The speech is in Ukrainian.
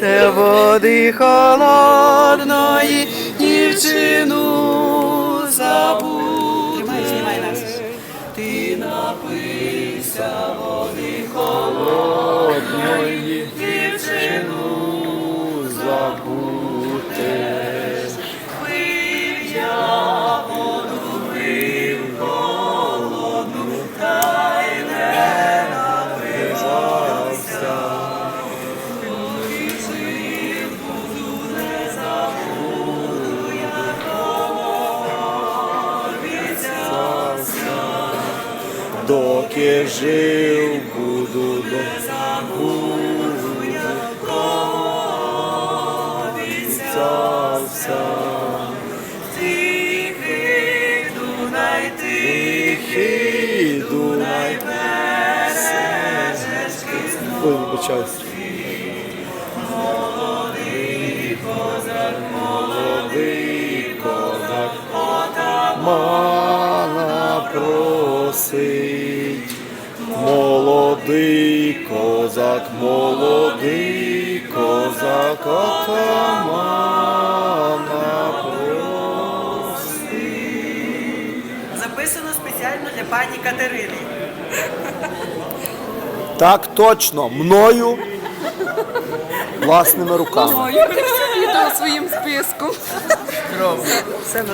Те води холодної дівчину забудь. Тримай, знімай нас. Ти напився води холодної дівчину забути. Доки жив, буду не забуду, як обіцявся. Тихий Дунай, тихий Дунай, бережеш Ой, вибачаюсь. молодий козак, отамана просить. Молодий козак, молодий козак, отамана просить. Записано спеціально для пані Катерини. Так точно, мною власними руками. Відео своїм списком. Все